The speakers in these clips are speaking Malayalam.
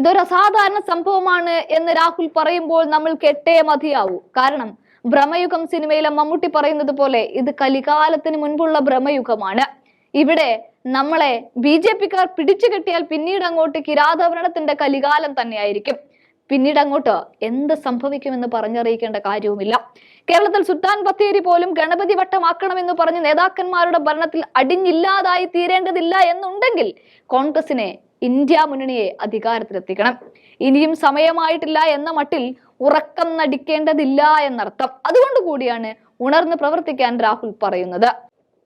ഇതൊരു അസാധാരണ സംഭവമാണ് എന്ന് രാഹുൽ പറയുമ്പോൾ നമ്മൾ കെട്ടേ മതിയാവൂ. കാരണം ഭ്രമയുഗം സിനിമയിലെ മമ്മൂട്ടി പറയുന്നത് പോലെ ഇത് കലികാലത്തിന് മുൻപുള്ള ഭ്രമയുഗമാണ് ഇവിടെ നമ്മളെ ബി ജെ പിക്കാർ പിടിച്ചു കെട്ടിയാൽ പിന്നീട് അങ്ങോട്ട് കിരാതഭരണത്തിന്റെ കലികാലം തന്നെയായിരിക്കും. പിന്നീട് അങ്ങോട്ട് എന്ത് സംഭവിക്കുമെന്ന് പറഞ്ഞറിയിക്കേണ്ട കാര്യവുമില്ല. കേരളത്തിൽ സുൽത്താൻ ബത്തേരി പോലും ഗണപതി വട്ടമാക്കണമെന്ന് പറഞ്ഞ് നേതാക്കന്മാരുടെ ഭരണത്തിൽ അടിഞ്ഞില്ലാതായി തീരേണ്ടതില്ല എന്നുണ്ടെങ്കിൽ കോൺഗ്രസിനെ ഇന്ത്യ മുന്നണിയെ അധികാരത്തിലെത്തിക്കണം. ഇനിയും സമയമായിട്ടില്ല എന്ന മട്ടിൽ ഉറക്കം നടിക്കേണ്ടതില്ല എന്നർത്ഥം. അതുകൊണ്ട് കൂടിയാണ് ഉണർന്ന് പ്രവർത്തിക്കാൻ രാഹുൽ പറയുന്നത്.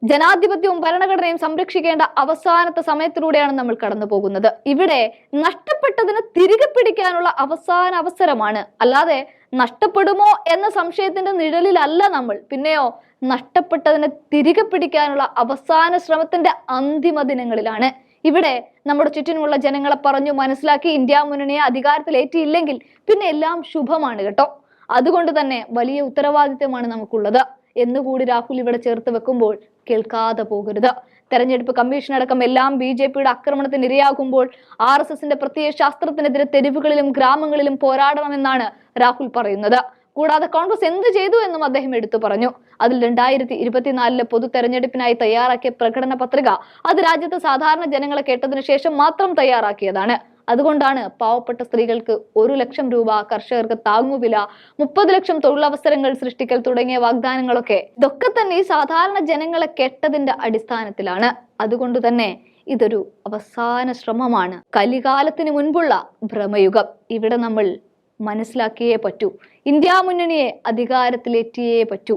ജനാധിപത്യവും ഭരണഘടനയും സംരക്ഷിക്കേണ്ട അവസാനത്തെ സമയത്തിലൂടെയാണ് നമ്മൾ കടന്നു പോകുന്നത്. ഇവിടെ നഷ്ടപ്പെട്ടതിന് തിരികെ പിടിക്കാനുള്ള അവസാന അവസരമാണ്. അല്ലാതെ നഷ്ടപ്പെടുമോ എന്ന സംശയത്തിന്റെ നിഴലിലല്ല നമ്മൾ. പിന്നെയോ നഷ്ടപ്പെട്ടതിനെ തിരികെ പിടിക്കാനുള്ള അവസാന ശ്രമത്തിന്റെ അന്തിമ ദിനങ്ങളിലാണ്. ഇവിടെ നമ്മുടെ ചുറ്റിനുമുള്ള ജനങ്ങളെ പറഞ്ഞു മനസ്സിലാക്കി ഇന്ത്യ മുന്നണിയെ അധികാരത്തിലേറ്റിയില്ലെങ്കിൽ പിന്നെ എല്ലാം ശുഭമാണ് കേട്ടോ. അതുകൊണ്ട് തന്നെ വലിയ ഉത്തരവാദിത്തമാണ് നമുക്കുള്ളത്. എന്നുകൂടി രാഹുൽ ഇവിടെ ചേർത്ത് വെക്കുമ്പോൾ കേൾക്കാതെ പോകരുത്. തെരഞ്ഞെടുപ്പ് കമ്മീഷൻ അടക്കം എല്ലാം ബി ജെ പിയുടെ ആക്രമണത്തിന് ഇരയാകുമ്പോൾ ആർ എസ് എസിന്റെ പ്രത്യയ ശാസ്ത്രത്തിനെതിരെ തെരുവുകളിലും ഗ്രാമങ്ങളിലും പോരാടണമെന്നാണ് രാഹുൽ പറയുന്നത്. കൂടാതെ കോൺഗ്രസ് എന്ത് ചെയ്തു എന്നും അദ്ദേഹം എടുത്തു പറഞ്ഞു. അതിൽ രണ്ടായിരത്തി ഇരുപത്തിനാലിലെ പൊതു തെരഞ്ഞെടുപ്പിനായി തയ്യാറാക്കിയ പ്രകടന പത്രിക അത് രാജ്യത്തെ സാധാരണ ജനങ്ങളെ കേട്ടതിനു ശേഷം മാത്രം തയ്യാറാക്കിയതാണ്. അതുകൊണ്ടാണ് പാവപ്പെട്ട സ്ത്രീകൾക്ക് ഒരു ലക്ഷം രൂപ കർഷകർക്ക് താങ്ങുവില മുപ്പത് ലക്ഷം തൊഴിലവസരങ്ങൾ സൃഷ്ടിക്കൽ തുടങ്ങിയ വാഗ്ദാനങ്ങളൊക്കെ ഇതൊക്കെ തന്നെ ഈ സാധാരണ ജനങ്ങളെ കെട്ടതിന്റെ അടിസ്ഥാനത്തിലാണ്. അതുകൊണ്ട് തന്നെ ഇതൊരു അവസാന ശ്രമമാണ്. കലികാലത്തിന് മുൻപുള്ള ഭ്രമയുഗം. ഇവിടെ നമ്മൾ മനസ്സിലാക്കിയേ പറ്റൂ. ഇന്ത്യ മുന്നണിയെ അധികാരത്തിലെത്തിയേ പറ്റൂ.